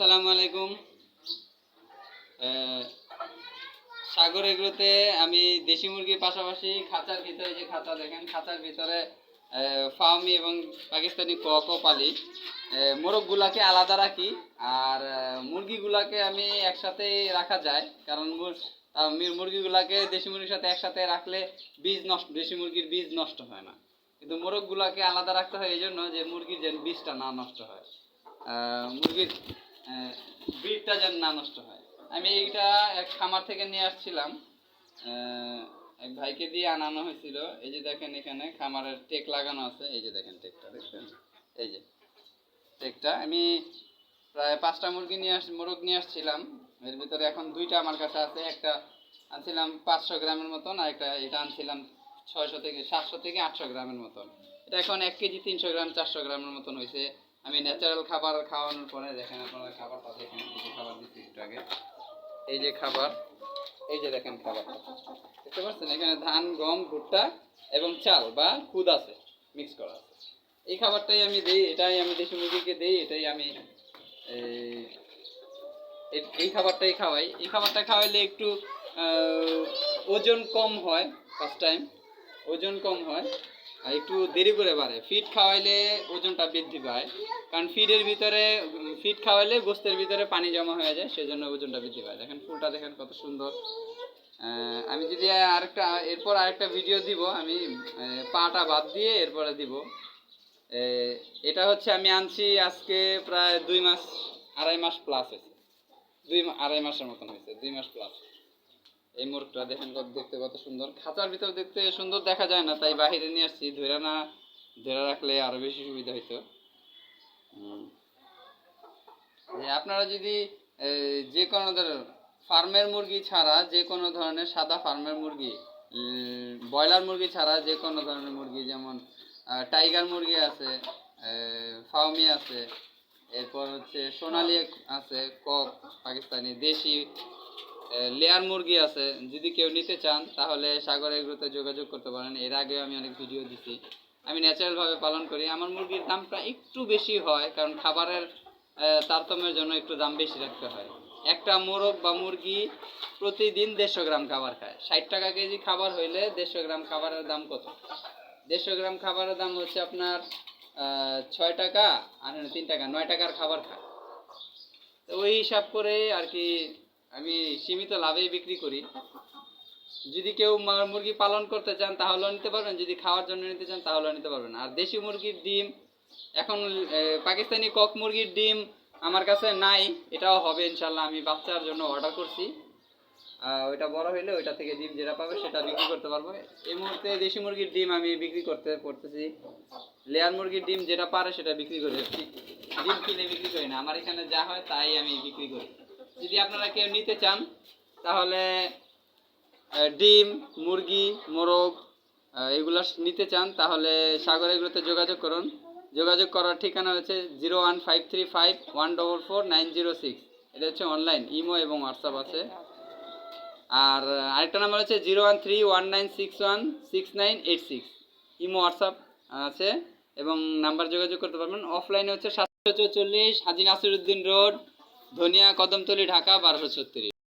আসসালামু আলাইকুম। সাগর এগুলোতে আমি দেশি মুরগির পাশাপাশি খাঁচার ভিতরে যে খাঁচা দেখেন, খাঁচার ভিতরে ফার্মি এবং পাকিস্তানি ককও পালি। মোরগগুলাকে আলাদা রাখি, আর মুরগিগুলাকে আমি একসাথে রাখা যায়, কারণ মুরগিগুলাকে দেশি মুরগির সাথে একসাথে রাখলে বীজ নষ্ট, দেশি মুরগির বীজ নষ্ট হয় না। কিন্তু মোরগগুলাকে আলাদা রাখতে হয় এই জন্য যে মুরগির যেন বীজটা না নষ্ট হয়। মুরগির ব্রিডটা যেন না নষ্ট হয়। আমি এইটা এক খামার থেকে নিয়ে আসছিলাম। এক ভাইকে দিয়ে আনানো হয়েছিল। এই যে দেখেন এখানে খামারের টেক লাগানো আছে। এই যে দেখেন টেকটা, দেখছেন? এই যে টেকটা। আমি প্রায় পাঁচটা মুরগি নিয়ে আস, মোরগ নিয়ে আসছিলাম। এর ভিতরে এখন দুইটা আমার কাছে আছে। একটা আনছিলাম পাঁচশো গ্রামের মতন আর একটা এটা আনছিলাম ছয়শো থেকে, সাতশো থেকে আটশো গ্রামের মতন। এটা এখন এক কেজি তিনশো গ্রাম, চারশো গ্রামের মতন হয়েছে। আমি ন্যাচারাল খাবার খাওয়ানোর পরে দেখেন আপনারা খাবারটা দেখেন এই যে খাবার দিচ্ছি একটু আগে। এই যে খাবার এই যে দেখেন খাবার। দেখতে পাচ্ছেন? এখানে ধান গম ভুট্টা এবং চাল বা খুদ আছে মিক্স করা আছে। এই খাবারটাই আমি দিই এটাই আমি দেশি মুরগিকে দিই এটাই আমি এই, খাবারটাই খাওয়াই। এই খাবারটা খাওয়াইলে একটু ওজন কম হয় ফার্স্ট টাইম ওজন কম হয়। একটু দেরি করে বাড়ে। ফিড খাওয়াইলে ওজনটা বৃদ্ধি পায়। কারণ ফিডের ভিতরে ফিড খাওয়াইলে গোস্তের ভিতরে পানি জমা হয়ে যায়, সেজন্য ওজনটা বৃদ্ধি পায়। দেখেন, ফুলটা দেখেন কত সুন্দর। আমি যদি আরেকটা, এরপর আরেকটা ভিডিও দিব, আমি পাটা বাদ দিয়ে এরপরে দিব। এটা হচ্ছে আমি আনছি আজকে প্রায় দুই মাস, আড়াই মাস প্লাস হয়েছে। দুই আড়াই মাসের মতন হয়েছে, দুই মাস প্লাস এই মোরগটা দেখেন কত দেখতে, কত সুন্দর খাঁচার ভিতর দেখতে সুন্দর দেখা যায় না, তাই বাইরে নিয়ে আসছি ধরে না, ধরে রাখলে আরও বেশি সুবিধা হইতো। আপনারা যদি যে কোনো ধরনের ফার্মের মুরগি ছাড়া যে কোনো ধরনের সাদা ফার্মের মুরগি ব্রয়লার মুরগি ছাড়া যে কোনো ধরনের মুরগি, যেমন টাইগার মুরগি আছে ফাউমি আছে, এরপর হচ্ছে সোনালি আছে, কক, পাকিস্তানি, দেশি লেয়ার মুরগি আছে, যদি কেউ নিতে চান, তাহলে সাগর এগুলোতে যোগাযোগ করতে পারেন। এর আগে আমি অনেক ভিডিও দিছি। আমি ন্যাচারালভাবে পালন করি। আমার মুরগির দামটা একটু বেশি হয়, কারণ খাবারের তারতম্যের জন্য একটু দাম বেশি রাখতে হয়। একটা মোরগ বা মুরগি প্রতিদিন দেড়শো গ্রাম খাবার খায়। ষাট টাকা কেজি খাবার হইলে দেড়শো গ্রাম খাবারের দাম কত? দেড়শো গ্রাম খাবারের দাম হচ্ছে আপনার ছয় টাকা, আর তিন টাকা, নয় টাকার খাবার খায়। তো ওই হিসাব করে আর কি আমি সীমিত লাভেই বিক্রি করি। যদি কেউ মুরগি পালন করতে চান তাহলেও নিতে পারবেন, যদি খাওয়ার জন্য নিতে চান তাহলেও নিতে পারবেন। আর দেশি মুরগির ডিম, এখন পাকিস্তানি কক মুরগির ডিম আমার কাছে নাই, এটাও হবে ইনশাল্লাহ আমি বাচ্চার জন্য অর্ডার করছি। ওইটা বড় হইলে ওইটা থেকে ডিম যেটা পাবে সেটা বিক্রি করতে পারব। এই মুহূর্তে দেশি মুরগির ডিম আমি বিক্রি করতে করতেছি। লেয়ার মুরগির ডিম যেটা পারে সেটা বিক্রি করে। ডিম কিনে বিক্রি করি না, আমার এখানে যা হয় তাই আমি বিক্রি করি। যদি আপনারা কেউ নিতে চান, তাহলে ডিম, মুরগি, মোরগ এগুলো নিতে চান, তাহলে সাগর এগুলোতে যোগাযোগ করুন। যোগাযোগ করার ঠিকানা হচ্ছে zero one five three five one double four nine zero six. এটা হচ্ছে অনলাইন ইমো এবং হোয়াটসঅ্যাপ আছে। আর আরেকটা নাম্বার হচ্ছে zero one three one nine six one six nine eight six. Imo, WhatsApp আছে। এবং নাম্বার যোগাযোগ করতে পারবেন। অফলাইনে হচ্ছে সাতশো চৌচল্লিশ হাজি নাসিরুদ্দিন রোড ধনিয়া কদমতলি ঢাকা বারোশো ছত্রিশ।